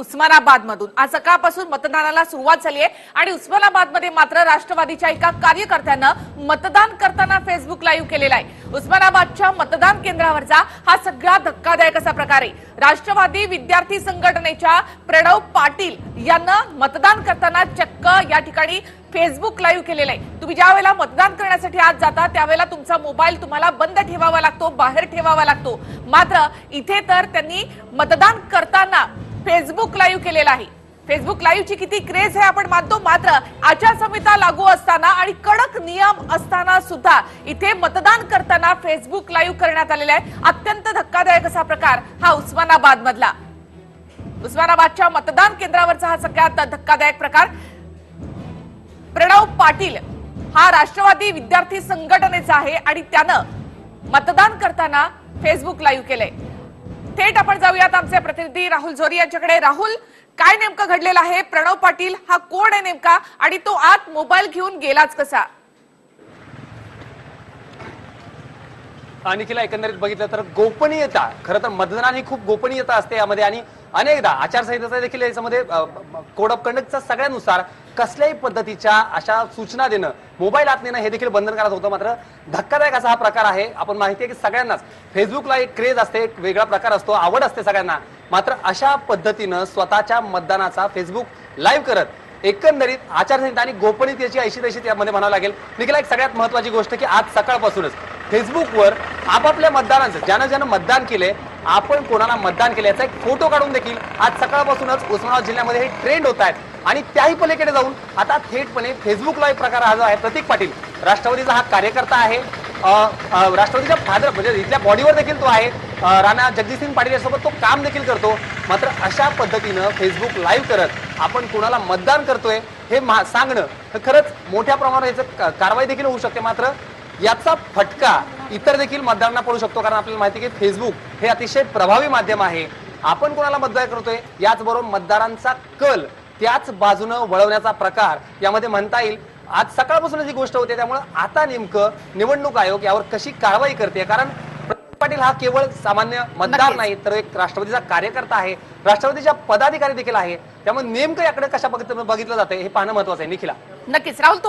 उस्मानाबाद मधून आज सकाळपासून मतदानाला सुरुवात झाली आहे आणि उस्मानाबादमध्ये मात्र राष्ट्रवादीच्या एका कार्यकर्त्यानं मतदान करताना फेसबुक लाईव्ह केलेला आहे. उस्मानाबादच्या मतदान केंद्रावरचा हा सगळा धक्कादायक असा प्रकार आहे. राष्ट्रवादी विद्यार्थी संघटनेच्या प्रणव पाटील यांना मतदान करताना चक्क या ठिकाणी फेसबुक लाईव्ह केलेलं आहे. तुम्ही ज्या वेळेला मतदान करण्यासाठी आज जाता त्यावेळेला तुमचा मोबाईल तुम्हाला बंद ठेवावा लागतो बाहेर ठेवावा लागतो. मात्र इथे तर त्यांनी मतदान करताना फेसबुक लाईव्ह केलेला आहे. फेसबुक लाईव्हची किती क्रेज आहे आपण मानतो मात्र आचारसंहिता लागू असताना आणि कडक नियम असताना सुद्धा इथे मतदान करताना फेसबुक लाईव्ह करण्यात आलेला आहे. अत्यंत धक्कादायक असा प्रकार हा उस्मानाबाद मधला उस्मानाबादच्या मतदान केंद्रावरचा हा सगळ्यात धक्कादायक प्रकार. प्रणव पाटील हा राष्ट्रवादी विद्यार्थी संघटनेचा आहे आणि त्यानं मतदान करताना फेसबुक लाईव्ह केलंय. थेट आपण जाऊयात आमचे प्रतिनिधी राहुल झोरी यांच्याकडे. राहुल काय नेमकं घडलेलं आहे? प्रणव पाटील हा कोण आहे नेमका? आणि तो आत मोबाईल घेऊन गेलाच कसा? निखिला एकंदरीत बघितलं तर गोपनीयता खरं तर मतदान ही खूप गोपनीयता असते यामध्ये. आणि अनेकदा आचारसंहितेचा देखील याच्यामध्ये कोड ऑफ कंडक्टचा सगळ्यानुसार कसल्याही पद्धतीच्या अशा सूचना देणं मोबाईल आत नेणं हे देखील बंधनकारक होतं. मात्र धक्कादायक असा हा प्रकार आहे. आपण माहिती आहे की सगळ्यांनाच फेसबुकला एक क्रेज असते एक वेगळा प्रकार असतो आवड असते सगळ्यांना. मात्र अशा पद्धतीनं स्वतःच्या मतदानाचा फेसबुक लाईव्ह करत एकंदरीत आचारसंहिता आणि गोपनीयतेची ऐशी तशी त्यामध्ये म्हणावं लागेल. निघाला एक सगळ्यात महत्वाची गोष्ट की आज सकाळपासूनच फेसबुकवर आपापल्या मतदारांचं ज्यानं ज्यानं मतदान केले आपण कोणाला मतदान केल्याचा एक फोटो काढून देखील आज सकाळपासूनच उस्मानाबाद जिल्ह्यामध्ये हे ट्रेंड होत आहेत. आणि त्याही पलीकडे जाऊन आता थेटपणे फेसबुक लाईव्ह प्रकार हा जो आहे प्रतीक पाटील राष्ट्रवादीचा हा कार्यकर्ता आहे. राष्ट्रवादीच्या फादर म्हणजे इथल्या बॉडीवर देखील तो आहे. राणा जगजितसिंग पाटील यासोबत तो काम देखील करतो. मात्र अशा पद्धतीनं फेसबुक लाईव्ह करत आपण कोणाला मतदान करतोय हे मा- सांगणं हे खरंच मोठ्या प्रमाणावर याचं कारवाई देखील होऊ शकते. मात्र याचा फटका इतर देखील मतदारांना पडू शकतो कारण आपल्याला माहिती की फेसबुक हे अतिशय प्रभावी माध्यम आहे. आपण कोणाला मतदान करतोय? याचबरोबर मतदारांचा कल त्याच बाजूनं वळवण्याचा प्रकार यामध्ये म्हणता येईल. आज सकाळपासून जी गोष्ट होते त्यामुळे आता नेमकं निवडणूक आयोग यावर कशी कारवाई करते? कारण पाटील हा केवळ सामान्य मतदार. नाही तर एक राष्ट्रवादीचा कार्यकर्ता आहे. राष्ट्रवादीच्या पदाधिकारी देखील आहे. त्यामुळे नेमकं याकडे कशा बघितलं बघितलं जाते हे पाहणं महत्वाचं आहे. निखिला. नक्कीच. राहुल तो